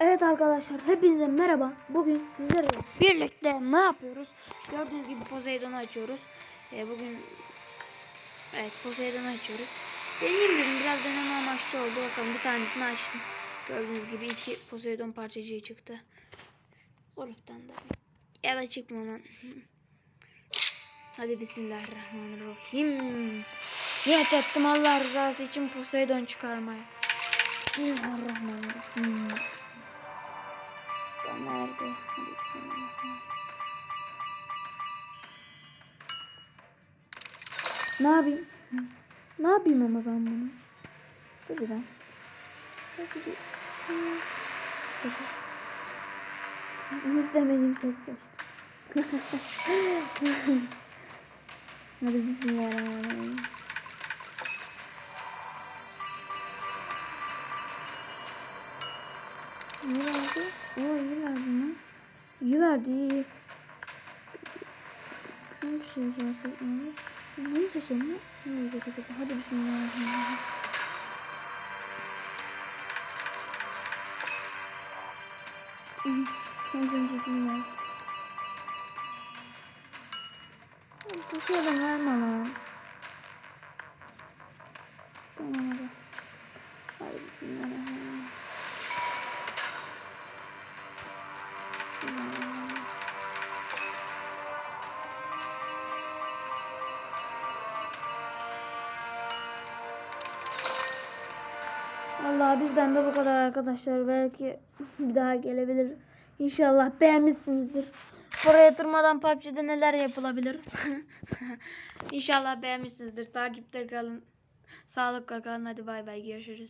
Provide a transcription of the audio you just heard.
Evet arkadaşlar hepinize merhaba. Bugün sizlerle birlikte ne yapıyoruz? Gördüğünüz gibi Poseidon'u açıyoruz. Ee, bugün evet Poseidon'u açıyoruz. Deneyeyim dedim biraz deneme amaçlı oldu. Bakalım bir tanesini açtım. Gördüğünüz gibi iki Poseidon parçacığı çıktı. Zorluktan da. Ya da çıkmadan. Hadi Bismillahirrahmanirrahim. Niyet ettim Allah rızası için Poseidon çıkarmaya. Bismillahirrahmanirrahim. Ne yapayım? Ne yapayım ama ben bunu? Ben. Hadi bir şunu. Hadi. En istemediğim ses seçtim. Hadi bismillahirrahmanirrahim. Ne verdi? Oo iyi verdi lan. İyi verdi iyi. Şunu seçeceğiz. Bunu seçelim mi? Ne olacak acaba? Hadi bismillahirrahmanirrahim. Az öncekini verdi. Bu şeyden verme lan. Tamam hadi. Hadi. Bismillahirrahmanirrahim. Allah bizden de bu kadar arkadaşlar. Belki bir daha gelebilir. İnşallah beğenmişsinizdir. Buraya yatırmadan PUBG'de neler yapılabilir? İnşallah beğenmişsinizdir. Takipte kalın. Sağlıkla kalın. Hadi bay bay görüşürüz.